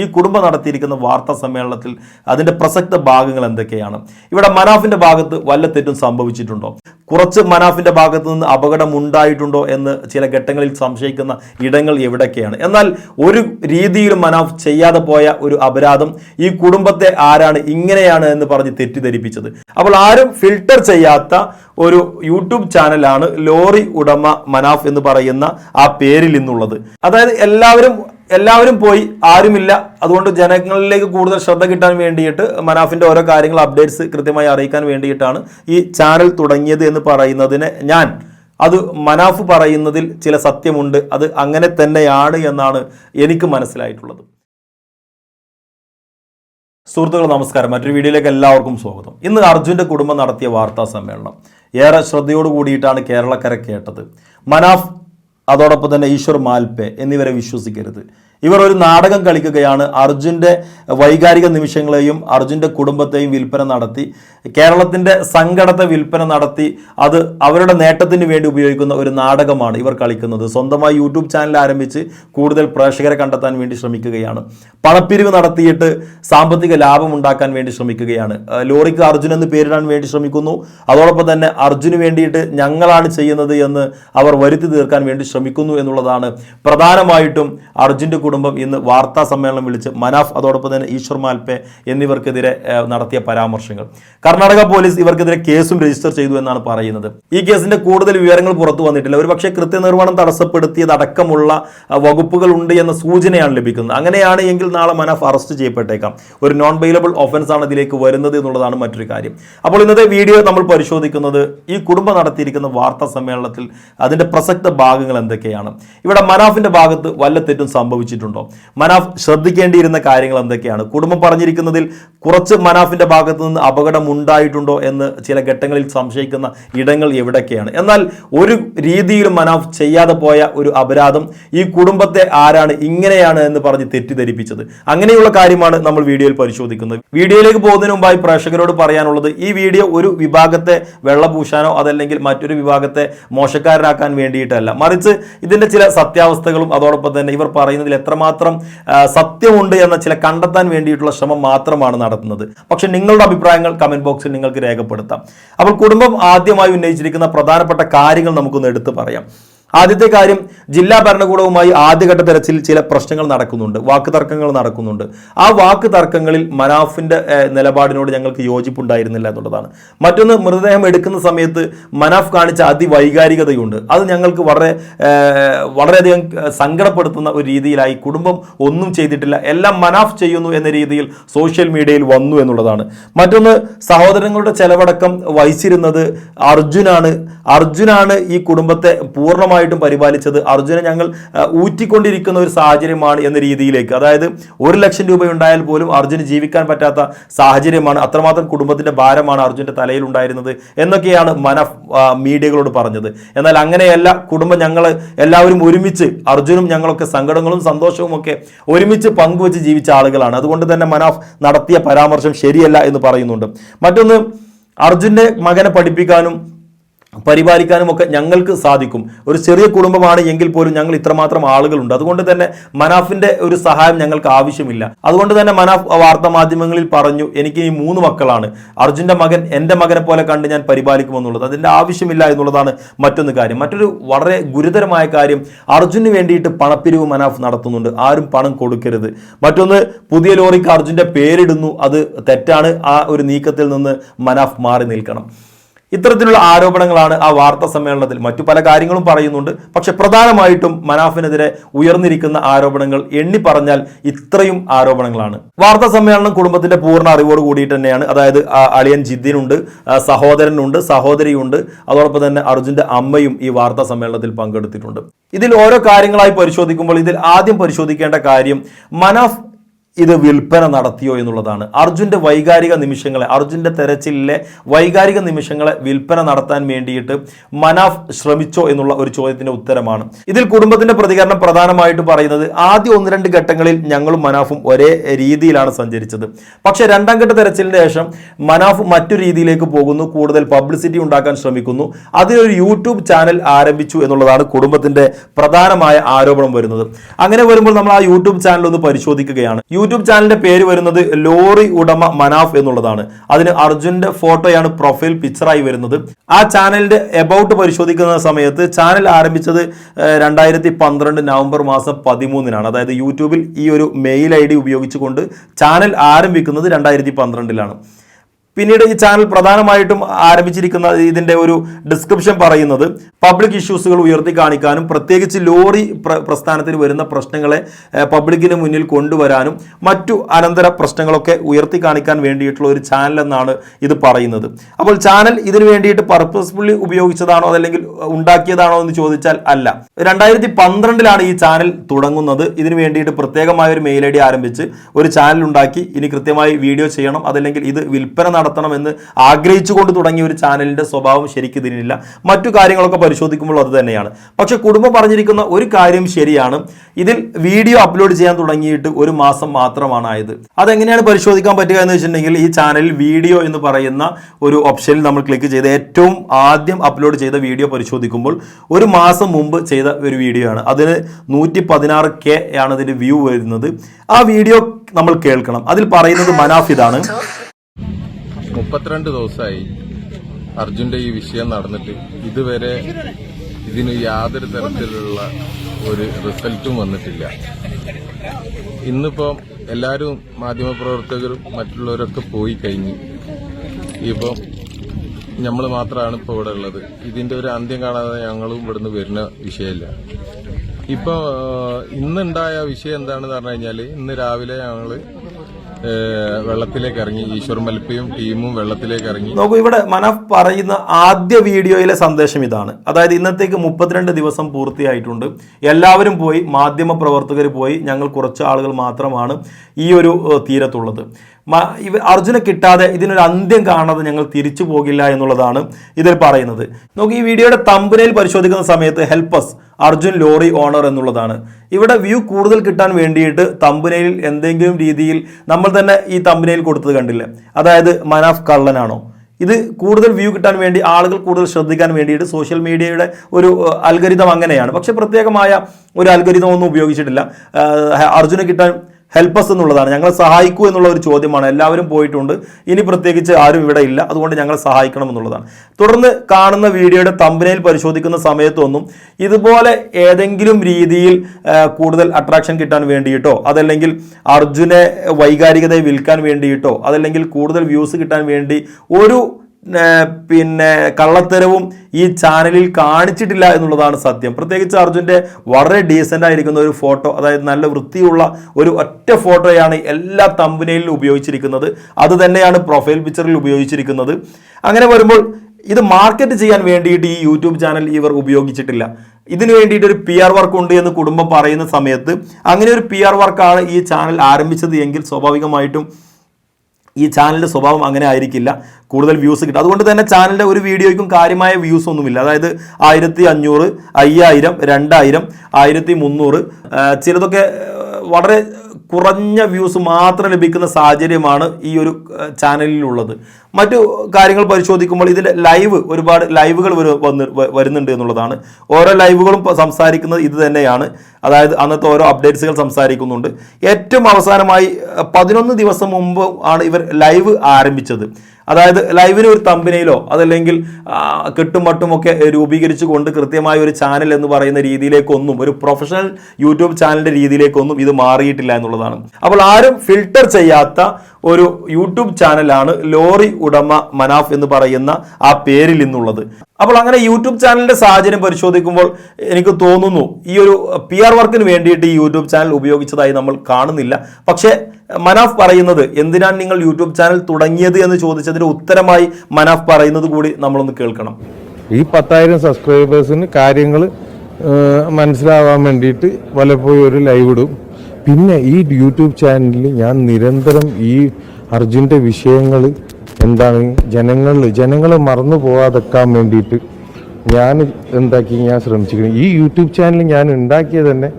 ഈ കുടുംബം നടത്തിയിരിക്കുന്ന വാർത്താ സമ്മേളനത്തിൽ അതിന്റെ പ്രസക്ത ഭാഗങ്ങൾ എന്തൊക്കെയാണ്? ഇവിടെ മനാഫിന്റെ ഭാഗത്ത് വല്ല തെറ്റും സംഭവിച്ചിട്ടുണ്ടോ? കുറച്ച് മനാഫിന്റെ ഭാഗത്ത് നിന്ന് അപകടം ഉണ്ടായിട്ടുണ്ടോ എന്ന് ചില ഘട്ടങ്ങളിൽ സംശയിക്കുന്ന ഇടങ്ങൾ എവിടെയൊക്കെയാണ്? എന്നാൽ ഒരു രീതിയിലും മനാഫ് ചെയ്യാതെ പോയ ഒരു അപരാധം ഈ കുടുംബത്തെ ആരാണ് ഇങ്ങനെയാണ് എന്ന് പറഞ്ഞ് തെറ്റിദ്ധരിപ്പിച്ചത്. അപ്പോൾ ആരും ഫിൽട്ടർ ചെയ്യാത്ത ഒരു യൂട്യൂബ് ചാനലാണ് ലോറി ഉടമ മനാഫ് എന്ന് പറയുന്ന ആ പേരിൽ ഇന്നുള്ളത്. അതായത് എല്ലാവരും എല്ലാവരും പോയി ആരുമില്ല. അതുകൊണ്ട് ജനങ്ങളിലേക്ക് കൂടുതൽ ശ്രദ്ധ കിട്ടാൻ വേണ്ടിയിട്ട് മനാഫിന്റെ ഓരോ കാര്യങ്ങൾ അപ്ഡേറ്റ്സ് കൃത്യമായി അറിയിക്കാൻ വേണ്ടിയിട്ടാണ് ഈ ചാനൽ തുടങ്ങിയത് എന്ന് പറയുന്നതിന് ഞാൻ. അത് മനാഫ് പറയുന്നതിൽ ചില സത്യമുണ്ട്. അത് അങ്ങനെ തന്നെയാണ് എന്നാണ് എനിക്ക് മനസ്സിലായിട്ടുള്ളത്. സുഹൃത്തുക്കൾ നമസ്കാരം. മറ്റൊരു വീഡിയോയിലേക്ക് എല്ലാവർക്കും സ്വാഗതം. ഇന്ന് അർജുന്റെ കുടുംബം നടത്തിയ വാർത്താ സമ്മേളനം. ഏറെ ശ്രദ്ധയോട് കൂടിയിട്ടാണ് കേരളക്കര കേട്ടത്. മനാഫ് അതോടൊപ്പം തന്നെ ഈശ്വർ മാൽപെ എന്നിവരെ വിശ്വസിക്കരുത്. ഇവർ ഒരു നാടകം കളിക്കുകയാണ്. അർജുന്റെ വൈകാരിക നിമിഷങ്ങളെയും അർജുന്റെ കുടുംബത്തെയും വിൽപ്പന നടത്തി. കേരളത്തിന്റെ സങ്കടത്തെ വിൽപ്പന നടത്തി. അത് അവരുടെ നേട്ടത്തിന് വേണ്ടി ഉപയോഗിക്കുന്ന ഒരു നാടകമാണ് ഇവർ കളിക്കുന്നത്. സ്വന്തമായി യൂട്യൂബ് ചാനൽ ആരംഭിച്ച് കൂടുതൽ പ്രേക്ഷകരെ കണ്ടെത്താൻ വേണ്ടി ശ്രമിക്കുകയാണ്. പണപ്പിരിവ് നടത്തിയിട്ട് സാമ്പത്തിക ലാഭം ഉണ്ടാക്കാൻ വേണ്ടി ശ്രമിക്കുകയാണ്. ലോറിക്ക് അർജുൻ എന്ന് പേരിടാൻ വേണ്ടി ശ്രമിക്കുന്നു. അതോടൊപ്പം തന്നെ അർജുന് വേണ്ടിയിട്ട് ഞങ്ങളാണ് ചെയ്യുന്നത് എന്ന് അവർ വരുത്തി തീർക്കാൻ വേണ്ടി ശ്രമിക്കുന്നു എന്നുള്ളതാണ്. പ്രധാനമായിട്ടും അർജുന്റെ കുടുംബം ഇന്ന് വാർത്താ സമ്മേളനം വിളിച്ച് മനാഫ് അതോടൊപ്പം തന്നെ ഈശ്വർ മാൽപെ എന്നിവർക്കെതിരെ നടത്തിയ പരാമർശങ്ങൾ. കർണാടക പോലീസ് ഇവർക്കെതിരെ കേസും രജിസ്റ്റർ ചെയ്തു എന്നാണ് പറയുന്നത്. ഈ കേസിന്റെ കൂടുതൽ വിവരങ്ങൾ പുറത്തു വന്നിട്ടില്ല. ഒരു പക്ഷേ കൃത്യനിർവഹണം തടസ്സപ്പെടുത്തിയതടക്കമുള്ള വകുപ്പുകൾ ഉണ്ട് എന്ന സൂചനയാണ് ലഭിക്കുന്നത്. അങ്ങനെയാണ് എങ്കിൽ നാളെ മനാഫ് അറസ്റ്റ് ചെയ്യപ്പെട്ടേക്കാം. ഒരു നോൺ ബെയിലബിൾ ഒഫൻസ് ആണ് ഇതിലേക്ക് വരുന്നത് എന്നുള്ളതാണ് മറ്റൊരു കാര്യം. അപ്പോൾ ഇന്നത്തെ വീഡിയോ നമ്മൾ പരിശോധിക്കുന്നത് ഈ കുടുംബം നടത്തിയിരിക്കുന്ന വാർത്താ സമ്മേളനത്തിൽ അതിന്റെ പ്രസക്ത ഭാഗങ്ങൾ എന്തൊക്കെയാണ്? ഇവിടെ മനാഫിന്റെ ഭാഗത്ത് വല്ല തെറ്റും സംഭവിച്ചിട്ടുണ്ടോ മനാഫ് ശ്രദ്ധിക്കേണ്ടിയിരുന്ന കാര്യങ്ങൾ എന്തൊക്കെയാണ്? കുടുംബം പറഞ്ഞിരിക്കുന്നതിൽ കുറച്ച് മനാഫിന്റെ ഭാഗത്ത് നിന്ന് അപകടം ഉണ്ടായിട്ടുണ്ടോ എന്ന് ചില ഘട്ടങ്ങളിൽ സംശയിക്കുന്ന ഇടങ്ങൾ എവിടൊക്കെയാണ് എന്നാൽ ഒരു രീതിയിലും മനാഫ് ചെയ്യാതെ പോയ ഒരു അപരാധം ഈ കുടുംബത്തെ ആരാണ് ഇങ്ങനെയാണ് എന്ന് പറഞ്ഞ് തെറ്റിദ്ധരിപ്പിച്ചത്. അങ്ങനെയുള്ള കാര്യമാണ് നമ്മൾ വീഡിയോയിൽ പരിശോധിക്കുന്നത്. വീഡിയോയിലേക്ക് പോകുന്നതിന് മുമ്പായി പ്രേക്ഷകരോട് പറയാനുള്ളത് ഈ വീഡിയോ ഒരു വിഭാഗത്തെ വെള്ളപൂശാനോ അതല്ലെങ്കിൽ മറ്റൊരു വിഭാഗത്തെ മോശക്കാരനാക്കാൻ വേണ്ടിയിട്ടല്ല. മറിച്ച് ഇതിന്റെ ചില സത്യാവസ്ഥകളും അതോടൊപ്പം തന്നെ ഇവർ പറയുന്നതിൽ എത്രമാത്രം സത്യമുണ്ട് എന്ന ചില കണ്ടെത്താൻ വേണ്ടിയിട്ടുള്ള ശ്രമം മാത്രമാണ് നടത്തുന്നത്. പക്ഷെ നിങ്ങളുടെ അഭിപ്രായങ്ങൾ കമന്റ് ബോക്സിൽ നിങ്ങൾക്ക് രേഖപ്പെടുത്താം. അപ്പോൾ കുടുംബം ആദ്യമായി ഉന്നയിച്ചിരിക്കുന്ന പ്രധാനപ്പെട്ട കാര്യങ്ങൾ നമുക്കൊന്ന് എടുത്തു പറയാം. ആദ്യത്തെ കാര്യം ജില്ലാ ഭരണകൂടവുമായി ആദ്യഘട്ട തെരച്ചിൽ ചില പ്രശ്നങ്ങൾ നടക്കുന്നുണ്ട് വാക്ക് തർക്കങ്ങൾ നടക്കുന്നുണ്ട്. ആ വാക്ക് തർക്കങ്ങളിൽ മനാഫിന്റെ ഏഹ്, നിലപാടിനോട് ഞങ്ങൾക്ക് യോജിപ്പുണ്ടായിരുന്നില്ല എന്നുള്ളതാണ്. മറ്റൊന്ന് മൃതദേഹം എടുക്കുന്ന സമയത്ത് മനാഫ് കാണിച്ച അതിവൈകാരികതയുണ്ട്. അത് ഞങ്ങൾക്ക് വളരെ വളരെയധികം സങ്കടപ്പെടുത്തുന്ന ഒരു രീതിയിലായി കുടുംബം ഒന്നും ചെയ്തിട്ടില്ല. എല്ലാം മനാഫ് ചെയ്യുന്നു എന്ന രീതിയിൽ സോഷ്യൽ മീഡിയയിൽ വന്നു എന്നുള്ളതാണ്. മറ്റൊന്ന് സഹോദരങ്ങളുടെ ചെലവടക്കം വഹിച്ചിരുന്നത് അർജുനാണ്. അർജുനാണ് ഈ കുടുംബത്തെ പൂർണമായിട്ടും പരിപാലിച്ചത് അർജുനെ ഞങ്ങൾ ഊറ്റിക്കൊണ്ടിരിക്കുന്ന ഒരു സാഹചര്യമാണ് എന്ന രീതിയിലേക്ക്. അതായത് ഒരു ലക്ഷം രൂപ ഉണ്ടായാൽ പോലും അർജുന് ജീവിക്കാൻ പറ്റാത്ത സാഹചര്യമാണ്. അത്രമാത്രം കുടുംബത്തിന്റെ ഭാരമാണ് അർജുന്റെ തലയിൽ ഉണ്ടായിരുന്നത് എന്നൊക്കെയാണ് മന മീഡിയകളോട് പറഞ്ഞത്. എന്നാൽ അങ്ങനെയല്ല കുടുംബം ഞങ്ങൾ എല്ലാവരും ഒരുമിച്ച് അർജുനും ഞങ്ങളൊക്കെ സങ്കടങ്ങളും സന്തോഷവും ഒക്കെ ഒരുമിച്ച് പങ്കുവെച്ച് ജീവിച്ച ആളുകളാണ്. അതുകൊണ്ട് തന്നെ മനാഫ് നടത്തിയ പരാമർശം ശരിയല്ല എന്ന് പറയുന്നുണ്ട്. മറ്റൊന്ന് അർജുന്റെ മകനെ പഠിപ്പിക്കാനും പരിപാലിക്കാനും ഒക്കെ ഞങ്ങൾക്ക് സാധിക്കും. ഒരു ചെറിയ കുടുംബമാണ് എങ്കിൽ പോലും ഞങ്ങൾ ഇത്രമാത്രം ആളുകളുണ്ട്. അതുകൊണ്ട് തന്നെ മനാഫിന്റെ ഒരു സഹായം ഞങ്ങൾക്ക് ആവശ്യമില്ല. അതുകൊണ്ട് തന്നെ മനാഫ് വാർത്താ മാധ്യമങ്ങളിൽ പറഞ്ഞു എനിക്ക് ഈ മൂന്ന് മക്കളാണ്. അർജുന്റെ മകൻ എന്റെ മകനെ പോലെ കണ്ട് ഞാൻ പരിപാലിക്കുമെന്നുള്ളത്. അതിന്റെ ആവശ്യമില്ല എന്നുള്ളതാണ് മറ്റൊന്ന് കാര്യം. മറ്റൊരു വളരെ ഗുരുതരമായ കാര്യം അർജുന് വേണ്ടിയിട്ട് പണപ്പിരിവ് മനാഫ് നടത്തുന്നുണ്ട്. ആരും പണം കൊടുക്കരുത്. മറ്റൊന്ന് പുതിയ ലോറിക്ക് അർജുന്റെ പേരിടുന്നു. അത് തെറ്റാണ്. ആ ഒരു നീക്കത്തിൽ നിന്ന് മനാഫ് മാറി നിൽക്കണം. ഇത്തരത്തിലുള്ള ആരോപണങ്ങളാണ് ആ വാർത്താ സമ്മേളനത്തിൽ മറ്റു പല കാര്യങ്ങളും പറയുന്നുണ്ട്. പക്ഷെ പ്രധാനമായിട്ടും മനാഫിനെതിരെ ഉയർന്നിരിക്കുന്ന ആരോപണങ്ങൾ എണ്ണി പറഞ്ഞാൽ ഇത്രയും ആരോപണങ്ങളാണ്. വാർത്താ സമ്മേളനം കുടുംബത്തിന്റെ പൂർണ അറിവോട് കൂടിയിട്ട് തന്നെയാണ്. അതായത് അളിയൻ ജിദ്ദിനുണ്ട് സഹോദരനുണ്ട് സഹോദരിയുണ്ട്. അതോടൊപ്പം തന്നെ അർജുന്റെ അമ്മയും ഈ വാർത്താ സമ്മേളനത്തിൽ പങ്കെടുത്തിട്ടുണ്ട്. ഇതിൽ ഓരോ കാര്യങ്ങളായി പരിശോധിക്കുമ്പോൾ ഇതിൽ ആദ്യം പരിശോധിക്കേണ്ട കാര്യം മനാഫ് ഇത് വിൽപ്പന നടത്തിയോ എന്നുള്ളതാണ്. അർജുന്റെ വൈകാരിക നിമിഷങ്ങളെ അർജുന്റെ തെരച്ചിലെ വൈകാരിക നിമിഷങ്ങളെ വിൽപ്പന നടത്താൻ വേണ്ടിയിട്ട് മനാഫ് ശ്രമിച്ചോ എന്നുള്ള ഒരു ചോദ്യത്തിന്റെ ഉത്തരമാണ്. ഇതിൽ കുടുംബത്തിന്റെ പ്രതികരണം പ്രധാനമായിട്ട് പറയുന്നത് ആദ്യ ഒന്ന് രണ്ട് ഘട്ടങ്ങളിൽ ഞങ്ങളും മനാഫും ഒരേ രീതിയിലാണ് സഞ്ചരിച്ചത്. പക്ഷേ രണ്ടാം ഘട്ട തെരച്ചിലിന് ശേഷം മനാഫ് മറ്റു രീതിയിലേക്ക് പോകുന്നു കൂടുതൽ പബ്ലിസിറ്റി ഉണ്ടാക്കാൻ ശ്രമിക്കുന്നു. അതിനൊരു യൂട്യൂബ് ചാനൽ ആരംഭിച്ചു എന്നുള്ളതാണ് കുടുംബത്തിന്റെ പ്രധാനമായ ആരോപണം വരുന്നത്. അങ്ങനെ വരുമ്പോൾ നമ്മൾ ആ യൂട്യൂബ് ചാനൽ ഒന്ന് പരിശോധിക്കുകയാണ്. യൂട്യൂബ് ചാനലിന്റെ പേര് വരുന്നത് ലോറി ഉടമ മനാഫ് എന്നുള്ളതാണ്. അതിന് അർജുന്റെ ഫോട്ടോയാണ് പ്രൊഫൈൽ പിക്ചറായി വരുന്നത്. ആ ചാനലിന്റെ എബൌട്ട് പരിശോധിക്കുന്ന സമയത്ത് ചാനൽ ആരംഭിച്ചത് രണ്ടായിരത്തി പന്ത്രണ്ട് നവംബർ മാസം പതിമൂന്നിനാണ്. അതായത് യൂട്യൂബിൽ ഈ ഒരു മെയിൽ ഐ ഡി ഉപയോഗിച്ചുകൊണ്ട് ചാനൽ ആരംഭിക്കുന്നത് രണ്ടായിരത്തി പന്ത്രണ്ടിലാണ് പിന്നീട് ഈ ചാനൽ പ്രധാനമായിട്ടും ആരംഭിച്ചിരിക്കുന്ന ഇതിന്റെ ഒരു ഡിസ്ക്രിപ്ഷൻ പറയുന്നത് പബ്ലിക് ഇഷ്യൂസുകൾ ഉയർത്തി കാണിക്കാനും പ്രത്യേകിച്ച് ലോറി പ്ര- പ്രസ്ഥാനത്തിൽ വരുന്ന പ്രശ്നങ്ങളെ പബ്ലിക്കിന് മുന്നിൽ കൊണ്ടുവരാനും മറ്റു അനന്തര പ്രശ്നങ്ങളൊക്കെ ഉയർത്തി കാണിക്കാൻ വേണ്ടിയിട്ടുള്ള ഒരു ചാനൽ എന്നാണ് ഇത് പറയുന്നത്. അപ്പോൾ ചാനൽ ഇതിനു വേണ്ടിയിട്ട് പർപ്പസ്ഫുള്ളി ഉപയോഗിച്ചതാണോ അതല്ലെങ്കിൽ ഉണ്ടാക്കിയതാണോ എന്ന് ചോദിച്ചാൽ അല്ല. രണ്ടായിരത്തി പന്ത്രണ്ടിലാണ് ഈ ചാനൽ തുടങ്ങുന്നത്. ഇതിനു വേണ്ടിയിട്ട് പ്രത്യേകമായ ഒരു മെയിൽ ഐ ഡി ആരംഭിച്ച് ഒരു ചാനൽ ഉണ്ടാക്കി. ഇനി കൃത്യമായി വീഡിയോ ചെയ്യണം. അതല്ലെങ്കിൽ ഇത് വിൽപ്പന നടത്തണമെന്ന് ആഗ്രഹിച്ചുകൊണ്ട് തുടങ്ങിയ ഒരു ചാനലിന്റെ സ്വഭാവം ശരിക്കും ഇതിനില്ല. മറ്റു കാര്യങ്ങളൊക്കെ പരിശോധിക്കുമ്പോൾ അത് തന്നെയാണ്. പക്ഷെ കുടുംബം പറഞ്ഞിരിക്കുന്ന ഒരു കാര്യം ശരിയാണ്. ഇതിൽ വീഡിയോ അപ്ലോഡ് ചെയ്യാൻ തുടങ്ങിയിട്ട് ഒരു മാസം മാത്രമാണ് ആയത്. അതെങ്ങനെയാണ് പരിശോധിക്കാൻ പറ്റുക എന്ന് വെച്ചിട്ടുണ്ടെങ്കിൽ ഈ ചാനലിൽ വീഡിയോ എന്ന് പറയുന്ന ഒരു ഓപ്ഷനിൽ നമ്മൾ ക്ലിക്ക് ചെയ്ത് ഏറ്റവും ആദ്യം അപ്ലോഡ് ചെയ്ത വീഡിയോ പരിശോധിക്കുമ്പോൾ ഒരു മാസം മുമ്പ് ചെയ്ത ഒരു വീഡിയോ ആണ്. അതിന് നൂറ്റി പതിനാറ് കെ ആണ് അതിന്റെ വ്യൂ വരുന്നത്. ആ വീഡിയോ നമ്മൾ കേൾക്കണം. അതിൽ പറയുന്നത് മനാഫ് ഇതാണ്. മുപ്പത്തിരണ്ട് ദിവസമായി അർജുന്റെ ഈ വിഷയം നടന്നിട്ട് ഇതുവരെ ഇതിന് യാതൊരു തരത്തിലുള്ള ഒരു റിസൾട്ടും വന്നിട്ടില്ല. ഇന്നിപ്പം എല്ലാവരും മാധ്യമപ്രവർത്തകരും മറ്റുള്ളവരൊക്കെ പോയി കഴിഞ്ഞു ഇപ്പം നമ്മൾ മാത്രമാണ് ഇപ്പോൾ ഇവിടെ ഉള്ളത്. ഇതിന്റെ ഒരു അന്ത്യം കാണാതെ ഞങ്ങളും ഇവിടുന്ന് വരുന്ന വിഷയമില്ല ഇപ്പം ഇന്നുണ്ടായ വിഷയം എന്താണെന്ന് പറഞ്ഞു കഴിഞ്ഞാൽ ഇന്ന് രാവിലെ ഞങ്ങൾ ഏഹ്, വെള്ളത്തിലേക്ക് ഇറങ്ങി. ഈശ്വർ മൽപ്പയും ടീമും വെള്ളത്തിലേക്ക് ഇറങ്ങി. നോക്കൂ ഇവിടെ മനഫ് പറയുന്ന ആദ്യ വീഡിയോയിലെ സന്ദേശം ഇതാണ്. അതായത് ഇന്നത്തേക്ക് മുപ്പത്തിരണ്ട് ദിവസം പൂർത്തിയായിട്ടുണ്ട്. എല്ലാവരും പോയി മാധ്യമ പ്രവർത്തകർ പോയി. ഞങ്ങൾ കുറച്ച് ആളുകൾ മാത്രമാണ് ഈ ഒരു തീരത്തുള്ളത്. അർജുനെ കിട്ടാതെ ഇതിനൊരു അന്ത്യം കാണാതെ ഞങ്ങൾ തിരിച്ചു പോകില്ല എന്നുള്ളതാണ് ഇതിൽ പറയുന്നത്. നമുക്ക് ഈ വീഡിയോയുടെ തമ്പനയിൽ പരിശോധിക്കുന്ന സമയത്ത് ഹെൽപ്പസ് അർജുൻ ലോറി ഓണർ എന്നുള്ളതാണ്. ഇവിടെ വ്യൂ കൂടുതൽ കിട്ടാൻ വേണ്ടിയിട്ട് തമ്പനയിൽ എന്തെങ്കിലും രീതിയിൽ നമ്മൾ തന്നെ ഈ തമ്പനയിൽ കൊടുത്തത് കണ്ടില്ല. അതായത് മനാഫ് കള്ളനാണോ? ഇത് കൂടുതൽ വ്യൂ കിട്ടാൻ വേണ്ടി ആളുകൾ കൂടുതൽ ശ്രദ്ധിക്കാൻ വേണ്ടിയിട്ട് സോഷ്യൽ മീഡിയയുടെ ഒരു അൽഗരിതം അങ്ങനെയാണ്. പക്ഷെ പ്രത്യേകമായ ഒരു അൽഗരിതം ഒന്നും ഉപയോഗിച്ചിട്ടില്ല. അർജുനെ കിട്ടാൻ ഹെൽപ്പസ് എന്നുള്ളതാണ്. ഞങ്ങളെ സഹായിക്കൂ എന്നുള്ള ഒരു ചോദ്യമാണ്. എല്ലാവരും പോയിട്ടുണ്ട്. ഇനി പ്രത്യേകിച്ച് ആരും ഇവിടെ ഇല്ല. അതുകൊണ്ട് ഞങ്ങളെ സഹായിക്കണം എന്നുള്ളതാണ്. തുടർന്ന് കാണുന്ന വീഡിയോയുടെ തമ്പനയിൽ പരിശോധിക്കുന്ന സമയത്തൊന്നും ഇതുപോലെ ഏതെങ്കിലും രീതിയിൽ കൂടുതൽ അട്രാക്ഷൻ കിട്ടാൻ വേണ്ടിയിട്ടോ അതല്ലെങ്കിൽ അർജുനെ വൈകാരികതയെ വിൽക്കാൻ വേണ്ടിയിട്ടോ അതല്ലെങ്കിൽ കൂടുതൽ വ്യൂസ് കിട്ടാൻ വേണ്ടി ഒരു പിന്നെ കള്ളത്തരവും ഈ ചാനലിൽ കാണിച്ചിട്ടില്ല എന്നുള്ളതാണ് സത്യം. പ്രത്യേകിച്ച് അർജുന്റെ വളരെ ഡീസന്റ് ആയിരിക്കുന്ന ഒരു ഫോട്ടോ അതായത് നല്ല വൃത്തിയുള്ള ഒരു ഒറ്റ ഫോട്ടോയാണ് എല്ലാ തമ്പനയിലും ഉപയോഗിച്ചിരിക്കുന്നത്. അത് തന്നെയാണ് പ്രൊഫൈൽ പിക്ചറിൽ ഉപയോഗിച്ചിരിക്കുന്നത്. അങ്ങനെ വരുമ്പോൾ ഇത് മാർക്കറ്റ് ചെയ്യാൻ വേണ്ടിയിട്ട് ഈ യൂട്യൂബ് ചാനൽ ഇവർ ഉപയോഗിച്ചിട്ടില്ല. ഇതിനു വേണ്ടിയിട്ട് ഒരു പി ആർ വർക്ക് ഉണ്ട് എന്ന് കുടുംബം പറയുന്ന സമയത്ത് അങ്ങനെ ഒരു പി ആർ വർക്കാണ് ഈ ചാനൽ ആരംഭിച്ചത് എങ്കിൽ സ്വാഭാവികമായിട്ടും ഈ ചാനലിന്റെ സ്വഭാവം അങ്ങനെ ആയിരിക്കില്ല. കൂടുതൽ വ്യൂസ് കിട്ടും. അതുകൊണ്ട് തന്നെ ചാനലിന്റെ ഒരു വീഡിയോയ്ക്കും കാര്യമായ വ്യൂസ് ഒന്നുമില്ല. അതായത് ആയിരത്തി അഞ്ഞൂറ് അയ്യായിരം രണ്ടായിരം ആയിരത്തി മുന്നൂറ് ചിലതൊക്കെ വളരെ കുറഞ്ഞ വ്യൂസ് മാത്രം ലഭിക്കുന്ന സാഹചര്യമാണ് ഈ ഒരു ചാനലിലുള്ളത്. മറ്റു കാര്യങ്ങൾ പരിശോധിക്കുമ്പോൾ ഇതിന്റെ ലൈവ് ഒരുപാട് ലൈവുകൾ വന്ന് വരുന്നുണ്ട് എന്നുള്ളതാണ്. ഓരോ ലൈവുകളും സംസാരിക്കുന്നത് ഇത് തന്നെയാണ്. അതായത് അന്നത്തെ ഓരോ അപ്ഡേറ്റ്സുകൾ സംസാരിക്കുന്നുണ്ട്. ഏറ്റവും അവസാനമായി പതിനൊന്ന് ദിവസം മുമ്പ് ആണ് ഇവർ ലൈവ് ആരംഭിച്ചത്. അതായത് ലൈവിന് ഒരു തമ്പിനയിലോ അതല്ലെങ്കിൽ കെട്ടും മട്ടുമൊക്കെ രൂപീകരിച്ചു കൊണ്ട് കൃത്യമായ ഒരു ചാനൽ എന്ന് പറയുന്ന രീതിയിലേക്കൊന്നും ഒരു പ്രൊഫഷണൽ യൂട്യൂബ് ചാനലിന്റെ രീതിയിലേക്കൊന്നും ഇത് മാറിയിട്ടില്ല എന്നുള്ളതാണ്. അപ്പോൾ ആരും ഫിൽട്ടർ ചെയ്യാത്ത ഒരു യൂട്യൂബ് ചാനലാണ് ലോറി ഉടമ മനാഫ് എന്ന് പറയുന്ന ആ പേരിൽ നിന്നുള്ളത് അപ്പോൾ അങ്ങനെ യൂട്യൂബ് ചാനലിന്റെ സാഹചര്യം പരിശോധിക്കുമ്പോൾ എനിക്ക് തോന്നുന്നു ഈ ഒരു പി ആർ വർക്കിന് വേണ്ടിയിട്ട് ഈ യൂട്യൂബ് ചാനൽ ഉപയോഗിച്ചതായി നമ്മൾ കാണുന്നില്ല. പക്ഷേ മനാഫ് പറയുന്നത് എന്തിനാണ് നിങ്ങൾ യൂട്യൂബ് ചാനൽ തുടങ്ങിയത് എന്ന് ചോദിച്ചതിന് ഉത്തരമായി മനാഫ് പറയുന്നത് കൂടി നമ്മളൊന്ന് കേൾക്കണം. ഈ പത്തായിരം സബ്സ്ക്രൈബേഴ്സിന് കാര്യങ്ങൾ മനസ്സിലാവാൻ വേണ്ടിയിട്ട് വല്ലപ്പോഴും ഒരു ലൈവ് ഇടും. പിന്നെ ഈ യൂട്യൂബ് ചാനലിൽ ഞാൻ നിരന്തരം ഈ അർജുന്റെ വിഷയങ്ങൾ എന്താണ് ജനങ്ങളിൽ ജനങ്ങൾ മറന്നു പോകാതെക്കാൻ വേണ്ടിയിട്ട് ഞാൻ എന്താക്കി ഞാൻ ശ്രമിച്ചിരിക്കുന്നത് ഈ യൂട്യൂബ് ചാനൽ ഞാൻ ഉണ്ടാക്കിയത് തന്നെ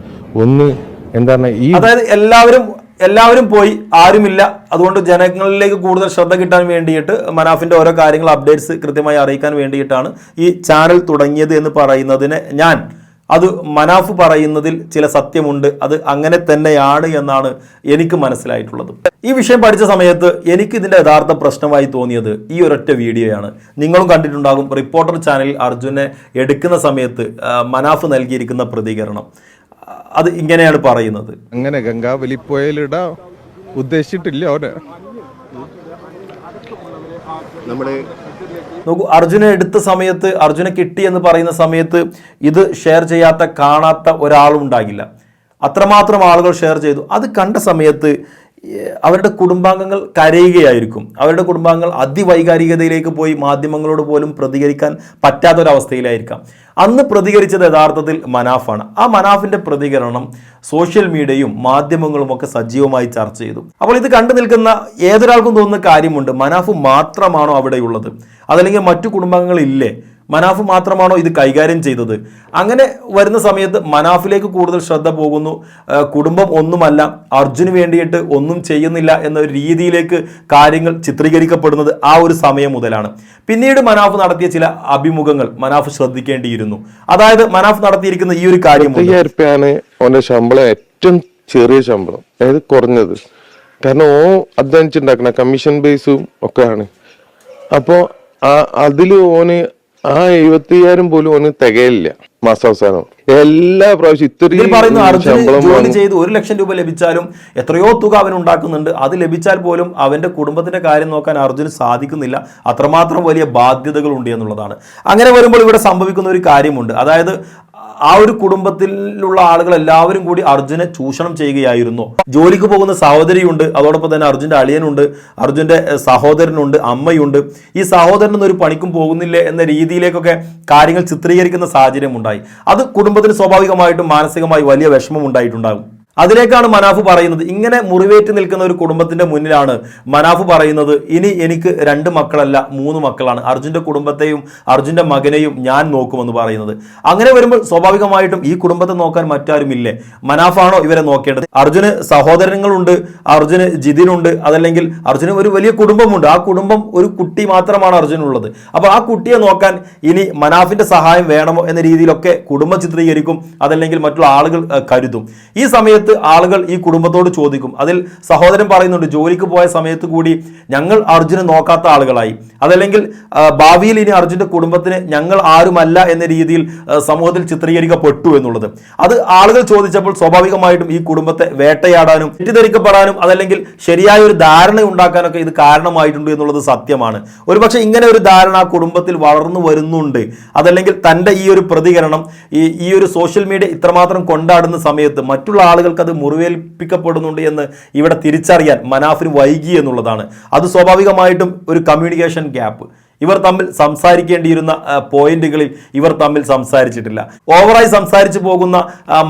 ഒന്ന് എന്താണ് ഈ അതായത് എല്ലാവരും എല്ലാവരും പോയി ആരുമില്ല. അതുകൊണ്ട് ജനങ്ങളിലേക്ക് കൂടുതൽ ശ്രദ്ധ കിട്ടാൻ വേണ്ടിയിട്ട് മനാഫിന്റെ ഓരോ കാര്യങ്ങൾ അപ്ഡേറ്റ്സ് കൃത്യമായി അറിയിക്കാൻ വേണ്ടിയിട്ടാണ് ഈ ചാനൽ തുടങ്ങിയത് എന്ന് പറയുന്നതിനെ ഞാൻ. അത് മനാഫ് പറയുന്നതിൽ ചില സത്യമുണ്ട്. അത് അങ്ങനെ തന്നെയാണ് എന്നാണ് എനിക്ക് മനസ്സിലായിട്ടുള്ളത്. ഈ വിഷയം പഠിച്ച സമയത്ത് എനിക്ക് ഇതിന്റെ യഥാർത്ഥ പ്രശ്നമായി തോന്നിയത് ഈ ഒരൊറ്റ വീഡിയോയാണ്. നിങ്ങളും കണ്ടിട്ടുണ്ടാകും റിപ്പോർട്ടർ ചാനലിൽ അർജുനെ എടുക്കുന്ന സമയത്ത് മനാഫ് നൽകിയിരിക്കുന്ന പ്രതികരണം. അത് ഇങ്ങനെയാണ് പറയുന്നത്. അങ്ങനെ ഗംഗാവലി പുഴയിലിടാൻ ഉദ്ദേശിച്ചിട്ടില്ല അവനെ. നമ്മുടെ നോക്കൂ അർജുന എടുത്ത സമയത്ത് അർജുന കിട്ടി എന്ന് പറയുന്ന സമയത്ത് ഇത് ഷെയർ ചെയ്യാത്ത കാണാത്ത ഒരാളും ഉണ്ടാകില്ല. അത്രമാത്രം ആളുകൾ ഷെയർ ചെയ്തു. അത് കണ്ട സമയത്ത് അവരുടെ കുടുംബാംഗങ്ങൾ കരയുകയായിരിക്കും. അവരുടെ കുടുംബാംഗങ്ങൾ അതിവൈകാരികതയിലേക്ക് പോയി മാധ്യമങ്ങളോട് പോലും പ്രതികരിക്കാൻ പറ്റാത്തൊരവസ്ഥയിലായിരിക്കാം. അന്ന് പ്രതികരിച്ചത് യഥാർത്ഥത്തിൽ മനാഫാണ്. ആ മനാഫിന്റെ പ്രതികരണം സോഷ്യൽ മീഡിയയും മാധ്യമങ്ങളും ഒക്കെ സജീവമായി ചർച്ച ചെയ്തു. അപ്പോൾ ഇത് കണ്ടു നിൽക്കുന്ന ഏതൊരാൾക്കും തോന്നുന്ന കാര്യമുണ്ട്. മനാഫ് മാത്രമാണോ അവിടെയുള്ളത്? അതല്ലെങ്കിൽ മറ്റു കുടുംബാംഗങ്ങൾ ഇല്ലേ മനാഫ് മാത്രമാണോ ഇത് കൈകാര്യം ചെയ്തത്? അങ്ങനെ വരുന്ന സമയത്ത് മനാഫിലേക്ക് കൂടുതൽ ശ്രദ്ധ പോകുന്നു. കുടുംബം ഒന്നുമല്ല അർജുന് വേണ്ടിയിട്ട് ഒന്നും ചെയ്യുന്നില്ല എന്ന രീതിയിലേക്ക് കാര്യങ്ങൾ ചിത്രീകരിക്കപ്പെടുന്നത് ആ ഒരു സമയം മുതലാണ്. പിന്നീട് മനാഫ് നടത്തിയ ചില അഭിമുഖങ്ങൾ മനാഫ് ശ്രദ്ധിക്കേണ്ടിയിരുന്നു. അതായത് മനാഫ് നടത്തിയിരിക്കുന്ന ഈ ഒരു കാര്യം ഓന്റെ ശമ്പളം ഏറ്റവും ചെറിയ ശമ്പളം. അതായത് കുറഞ്ഞത്. കാരണം ഓ അധ്വാനിച്ചുണ്ടാക്കണ കമ്മീഷൻ ബേസും ഒക്കെയാണ്. അപ്പോ അതിൽ ഓന് ആ എഴുപത്തിയ്യായിരം പോലും ഒന്ന് തികയില്ല മാസാവസാനം എല്ലാ പ്രാവശ്യം ഇത്രയും പറയുന്ന ശമ്പളം ജോലി ചെയ്ത് ഒരു ലക്ഷം രൂപ ലഭിച്ചാലും എത്രയോ തുക അവൻ ഉണ്ടാക്കുന്നുണ്ട്. അത് ലഭിച്ചാൽ പോലും അവന്റെ കുടുംബത്തിന്റെ കാര്യം നോക്കാൻ അർജുന് സാധിക്കുന്നില്ല. അത്രമാത്രം വലിയ ബാധ്യതകൾ ഉണ്ട് എന്നുള്ളതാണ്. അങ്ങനെ വരുമ്പോൾ ഇവിടെ സംഭവിക്കുന്ന ഒരു കാര്യമുണ്ട്. അതായത് ആ ഒരു കുടുംബത്തിലുള്ള ആളുകൾ എല്ലാവരും കൂടി അർജുനെ ചൂഷണം ചെയ്യുകയായിരുന്നു. ജോലിക്ക് പോകുന്ന സഹോദരിയുണ്ട്. അതോടൊപ്പം തന്നെ അർജുന്റെ അളിയനുണ്ട്. അർജുന്റെ എഹ്, സഹോദരനുണ്ട്. അമ്മയുണ്ട്. ഈ സഹോദരനൊന്നും ഒരു പണിക്കും പോകുന്നില്ലേ എന്ന രീതിയിലേക്കൊക്കെ കാര്യങ്ങൾ ചിത്രീകരിക്കുന്ന സാഹചര്യം ഉണ്ടായി അത് കുടുംബത്തിന് സ്വാഭാവികമായിട്ടും മാനസികമായി വലിയ വിഷമം ഉണ്ടായിട്ടുണ്ടാകും. അതിലേക്കാണ് മനാഫ് പറയുന്നത്. ഇങ്ങനെ മുറിവേറ്റ് നിൽക്കുന്ന ഒരു കുടുംബത്തിന്റെ മുന്നിലാണ് മനാഫ് പറയുന്നത് ഇനി എനിക്ക് രണ്ട് മക്കളല്ല മൂന്ന് മക്കളാണ്. അർജുന്റെ കുടുംബത്തെയും അർജുന്റെ മകനെയും ഞാൻ നോക്കുമെന്ന് പറയുന്നത്. അങ്ങനെ വരുമ്പോൾ സ്വാഭാവികമായിട്ടും ഈ കുടുംബത്തെ നോക്കാൻ മറ്റാരുമില്ലേ? മനാഫാണോ ഇവരെ നോക്കേണ്ടത്? അർജുന് സഹോദരങ്ങളുണ്ട് അർജുന് ജിതിനുണ്ട് അതല്ലെങ്കിൽ അർജുന് ഒരു വലിയ കുടുംബമുണ്ട്. ആ കുടുംബം ഒരു കുട്ടി മാത്രമാണ് അർജുനുള്ളത്. അപ്പോൾ ആ കുട്ടിയെ നോക്കാൻ ഇനി മനാഫിന്റെ സഹായം വേണമോ എന്ന രീതിയിലൊക്കെ കുടുംബം ചിത്രീകരിക്കും അതല്ലെങ്കിൽ മറ്റുള്ള ആളുകൾ കരുതും. ഈ സമയത്ത് ആളുകൾ ഈ കുടുംബത്തോട് ചോദിക്കും. അതിൽ സഹോദരൻ പറയുന്നുണ്ട് ജോലിക്ക് പോയ സമയത്ത് കൂടി ഞങ്ങൾ അർജുനെ നോക്കാത്ത ആളുകളായി. അതല്ലെങ്കിൽ ഭാവിയിൽ ഇനി അർജുന്റെ കുടുംബത്തിന് ഞങ്ങൾ ആരുമല്ല എന്ന രീതിയിൽ സമൂഹത്തിൽ ചിത്രീകരിക്കപ്പെട്ടു എന്നുള്ളത്. അത് ആളുകൾ ചോദിച്ചപ്പോൾ സ്വാഭാവികമായിട്ടും ഈ കുടുംബത്തെ വേട്ടയാടാനും തെറ്റിദ്ധരിക്കപ്പെടാനും അതല്ലെങ്കിൽ ശരിയായ ഒരു ധാരണ ഉണ്ടാക്കാനൊക്കെ ഇത് കാരണമായിട്ടുണ്ട് എന്നുള്ളത് സത്യമാണ്. ഒരുപക്ഷെ ഇങ്ങനെ ഒരു ധാരണ ആ കുടുംബത്തിൽ വളർന്നു വരുന്നുണ്ട്. അതല്ലെങ്കിൽ തന്റെ ഈ ഒരു പ്രതികരണം ഈ ഈ ഒരു സോഷ്യൽ മീഡിയ ഇത്രമാത്രം കൊണ്ടാടുന്ന സമയത്ത് മറ്റുള്ള ആളുകൾക്ക് അത് മുറിവേൽപ്പിക്കപ്പെടുന്നുണ്ട് എന്ന് ഇവിടെ തിരിച്ചറിയാൻ മനാഫിന് വൈകി എന്നുള്ളതാണ്. അത് സ്വാഭാവികമായിട്ടും ഒരു കമ്മ്യൂണിക്കേഷൻ ഗ്യാപ്പ് ഇവർ തമ്മിൽ സംസാരിക്കേണ്ടിയിരുന്ന പോയിന്റുകളിൽ ഇവർ തമ്മിൽ സംസാരിച്ചിട്ടില്ല. ഓവറായി സംസാരിച്ചു പോകുന്ന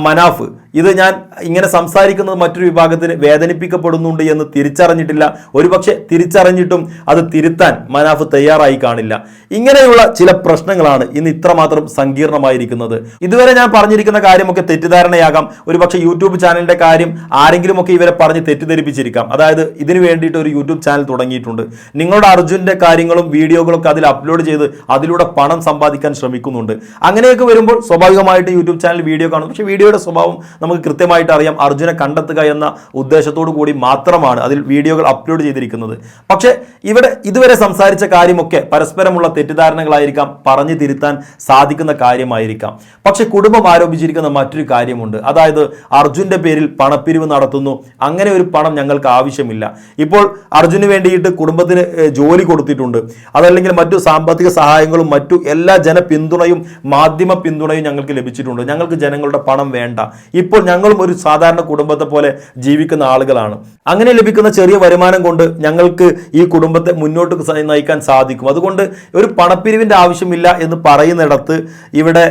മനാഫ് ഇത് ഞാൻ ഇങ്ങനെ സംസാരിക്കുന്നത് മറ്റൊരു വിഭാഗത്തിന് വേദനിപ്പിക്കപ്പെടുന്നുണ്ട് എന്ന് തിരിച്ചറിഞ്ഞിട്ടില്ല. ഒരുപക്ഷെ തിരിച്ചറിഞ്ഞിട്ടും അത് തിരുത്താൻ മനാഫ് തയ്യാറായി കാണില്ല. ഇങ്ങനെയുള്ള ചില പ്രശ്നങ്ങളാണ് ഇന്ന് ഇത്രമാത്രം സങ്കീർണമായിരിക്കുന്നത്. ഇതുവരെ ഞാൻ പറഞ്ഞിരിക്കുന്ന കാര്യമൊക്കെ തെറ്റിദ്ധാരണയാകാം. ഒരുപക്ഷെ യൂട്യൂബ് ചാനലിന്റെ കാര്യം ആരെങ്കിലുമൊക്കെ ഇവരെ പറഞ്ഞ് തെറ്റിദ്ധരിപ്പിച്ചിരിക്കാം. അതായത് ഇതിനു വേണ്ടിയിട്ട് ഒരു യൂട്യൂബ് ചാനൽ തുടങ്ങിയിട്ടുണ്ട്. നിങ്ങളുടെ അർജുനന്റെ കാര്യങ്ങളും വീഡിയോകളും ഒക്കെ അതിൽ അപ്ലോഡ് ചെയ്ത് അതിലൂടെ പണം സമ്പാദിക്കാൻ ശ്രമിക്കുന്നുണ്ട്. അങ്ങനെയൊക്കെ വരുമ്പോൾ സ്വാഭാവികമായിട്ട് യൂട്യൂബ് ചാനൽ വീഡിയോ കാണും. പക്ഷേ വീഡിയോയുടെ സ്വഭാവം നമുക്ക് കൃത്യമായിട്ട് അറിയാം. അർജുനെ കണ്ടെത്തുക എന്ന ഉദ്ദേശത്തോടു കൂടി മാത്രമാണ് അതിൽ വീഡിയോകൾ അപ്ലോഡ് ചെയ്തിരിക്കുന്നത്. പക്ഷേ ഇവിടെ ഇതുവരെ സംസാരിച്ച കാര്യമൊക്കെ പരസ്പരമുള്ള തെറ്റിദ്ധാരണകളായിരിക്കാം പറഞ്ഞു തിരുത്താൻ സാധിക്കുന്ന കാര്യമായിരിക്കാം. പക്ഷെ കുടുംബം ആരോപിച്ചിരിക്കുന്ന മറ്റൊരു കാര്യമുണ്ട്. അതായത് അർജുന്റെ പേരിൽ പണപ്പിരിവ് നടത്തുന്നു. അങ്ങനെ ഒരു പണം ഞങ്ങൾക്ക് ആവശ്യമില്ല. ഇപ്പോൾ അർജുന് വേണ്ടിയിട്ട് കുടുംബത്തിന് ജോലി കൊടുത്തിട്ടുണ്ട്. അതല്ലെങ്കിൽ മറ്റു സാമ്പത്തിക സഹായങ്ങളും മറ്റു എല്ലാ ജനപിന്തുണയും മാധ്യമ പിന്തുണയും ഞങ്ങൾക്ക് ലഭിച്ചിട്ടുണ്ട്. ഞങ്ങൾക്ക് ജനങ്ങളുടെ പണം വേണ്ട. ഇപ്പോൾ ഞങ്ങളും ഒരു സാധാരണ കുടുംബത്തെ പോലെ ജീവിക്കുന്ന ആളുകളാണ്. അങ്ങനെ ലഭിക്കുന്ന ചെറിയ വരുമാനം കൊണ്ട് ഞങ്ങൾക്ക് ഈ കുടുംബത്തെ മുന്നോട്ട് നയിക്കാൻ സാധിക്കും. അതുകൊണ്ട് ഒരു പണപ്പിരിവിന്റെ ആവശ്യമില്ല എന്ന് പറയുന്നിടത്ത് ഇവിടെ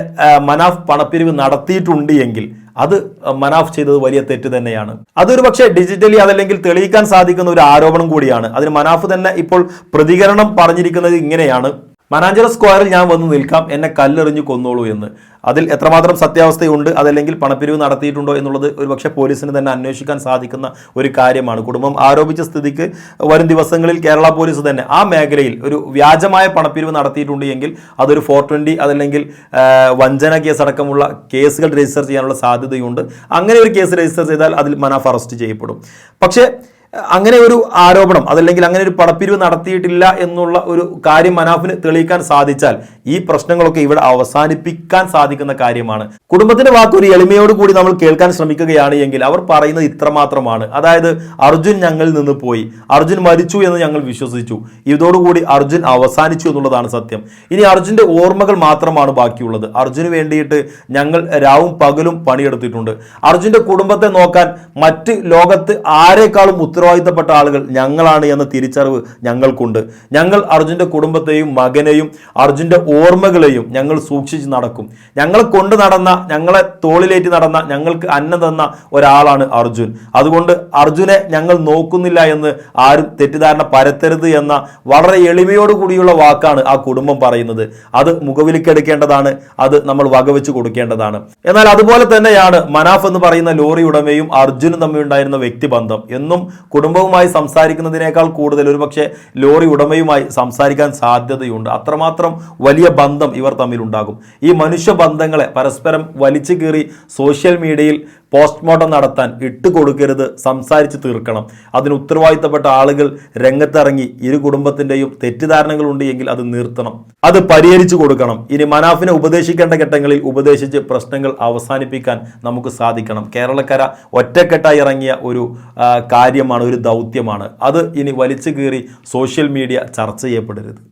മനാഫ് പണപ്പിരിവ് നടത്തിയിട്ടുണ്ട് എങ്കിൽ അത് മനാഫ് ചെയ്തത് വലിയ തെറ്റ് തന്നെയാണ്. അതൊരു പക്ഷേ ഡിജിറ്റലി അതല്ലെങ്കിൽ തെളിയിക്കാൻ സാധിക്കുന്ന ഒരു ആരോപണം കൂടിയാണ്. അതിന് മനാഫ് തന്നെ ഇപ്പോൾ പ്രതികരണം പറഞ്ഞിരിക്കുന്നത് ഇങ്ങനെയാണ്. മനാഞ്ചിറ സ്ക്വയറിൽ ഞാൻ വന്ന് നിൽക്കാം. എന്നെ കല്ലെറിഞ്ഞു കൊന്നോളൂ എന്ന്. അതിൽ എത്രമാത്രം സത്യാവസ്ഥയുണ്ട് അതല്ലെങ്കിൽ പണപ്പിരിവ് നടത്തിയിട്ടുണ്ടോ എന്നുള്ളത് ഒരുപക്ഷെ പോലീസിന് തന്നെ അന്വേഷിക്കാൻ സാധിക്കുന്ന ഒരു കാര്യമാണ്. കുടുംബം ആരോപിച്ച സ്ഥിതിക്ക് വരും ദിവസങ്ങളിൽ കേരള പോലീസ് തന്നെ ആ മേഖലയിൽ ഒരു വ്യാജമായ പണപ്പിരിവ് നടത്തിയിട്ടുണ്ട് എങ്കിൽ അതൊരു ഫോർ ട്വന്റി അതല്ലെങ്കിൽ വഞ്ചന കേസ് അടക്കമുള്ള കേസുകൾ രജിസ്റ്റർ ചെയ്യാനുള്ള സാധ്യതയുണ്ട്. അങ്ങനെ ഒരു കേസ് രജിസ്റ്റർ ചെയ്താൽ അതിൽ മനാഫ് അറസ്റ്റ് ചെയ്യപ്പെടും. പക്ഷേ അങ്ങനെ ഒരു ആരോപണം അതല്ലെങ്കിൽ അങ്ങനെ ഒരു പണപ്പിരിവ് നടത്തിയിട്ടില്ല എന്നുള്ള ഒരു കാര്യം മനാഫിന് തെളിയിക്കാൻ സാധിച്ചാൽ ഈ പ്രശ്നങ്ങളൊക്കെ ഇവിടെ അവസാനിപ്പിക്കാൻ സാധിക്കുന്ന കാര്യമാണ്. കുടുംബത്തിന്റെ വാക്കൊരു എളിമയോട് കൂടി നമ്മൾ കേൾക്കാൻ ശ്രമിക്കുകയാണ് എങ്കിൽ അവർ പറയുന്നത് ഇത്രമാത്രമാണ്. അതായത് അർജുൻ ഞങ്ങളിൽ നിന്ന് പോയി. അർജുൻ മരിച്ചു എന്ന് ഞങ്ങൾ വിശ്വസിച്ചു. ഇതോടുകൂടി അർജുൻ അവസാനിച്ചു എന്നുള്ളതാണ് സത്യം. ഇനി അർജുന്റെ ഓർമ്മകൾ മാത്രമാണ് ബാക്കിയുള്ളത്. അർജുന് വേണ്ടിയിട്ട് ഞങ്ങൾ രാവും പകലും പണിയെടുത്തിട്ടുണ്ട്. അർജുന്റെ കുടുംബത്തെ നോക്കാൻ മറ്റ് ലോകത്ത് ആരെക്കാളും ഉത്തരവാദിത്തപ്പെട്ട ആളുകൾ ഞങ്ങളാണ് എന്ന തിരിച്ചറിവ് ഞങ്ങൾക്കുണ്ട്. ഞങ്ങൾ അർജുന്റെ കുടുംബത്തെയും മകനെയും അർജുന്റെ ഓർമ്മകളെയും ഞങ്ങൾ സൂക്ഷിച്ച് നടക്കും. ഞങ്ങളെ കൊണ്ട് നടന്ന ഞങ്ങളെ തോളിലേറ്റ് നടന്ന ഞങ്ങൾക്ക് അന്നം തന്ന ഒരാളാണ് അർജുൻ. അതുകൊണ്ട് അർജുനെ ഞങ്ങൾ നോക്കുന്നില്ല എന്ന് ആരും തെറ്റിദ്ധാരണ പരത്തരുത് എന്ന വളരെ എളിമയോട് കൂടിയുള്ള വാക്കാണ് ആ കുടുംബം പറയുന്നത്. അത് മുഖവിലിക്കെടുക്കേണ്ടതാണ് അത് നമ്മൾ വകവെച്ച് കൊടുക്കേണ്ടതാണ്. എന്നാൽ അതുപോലെ തന്നെയാണ് മനാഫ് എന്ന് പറയുന്ന ലോറി ഉടമയും അർജുനും തമ്മിലുണ്ടായിരുന്ന വ്യക്തിബന്ധം. എന്നും കുടുംബവുമായി സംസാരിക്കുന്നതിനേക്കാൾ കൂടുതൽ ഒരുപക്ഷെ ലോറി ഉടമയുമായി സംസാരിക്കാൻ സാധ്യതയുണ്ട്. അത്രമാത്രം വലിയ ബന്ധം ഇവർ തമ്മിലുണ്ടാകും. ഈ മനുഷ്യ ബന്ധങ്ങളെ പരസ്പരം വലിച്ചു കീറി സോഷ്യൽ മീഡിയയിൽ പോസ്റ്റ്മോർട്ടം നടത്താൻ ഇട്ട് കൊടുക്കരുത് സംസാരിച്ച് തീർക്കണം. അതിന് ഉത്തരവാദിത്തപ്പെട്ട ആളുകൾ രംഗത്തിറങ്ങി ഇരു കുടുംബത്തിന്റെയും തെറ്റിദ്ധാരണകളുണ്ട് എങ്കിൽ അത് നിർത്തണം. അത് പരിഹരിച്ചു കൊടുക്കണം. ഇനി മനാഫിനെ ഉപദേശിക്കേണ്ട ഘട്ടങ്ങളിൽ ഉപദേശിച്ച് പ്രശ്നങ്ങൾ അവസാനിപ്പിക്കാൻ നമുക്ക് സാധിക്കണം. കേരളക്കര ഒറ്റക്കെട്ടായി ഇറങ്ങിയ ഒരു കാര്യമാണ് ഒരു ദൗത്യമാണ്. അത് ഇനി വലിച്ചു കീറി സോഷ്യൽ മീഡിയ ചർച്ച ചെയ്യപ്പെടരുത്.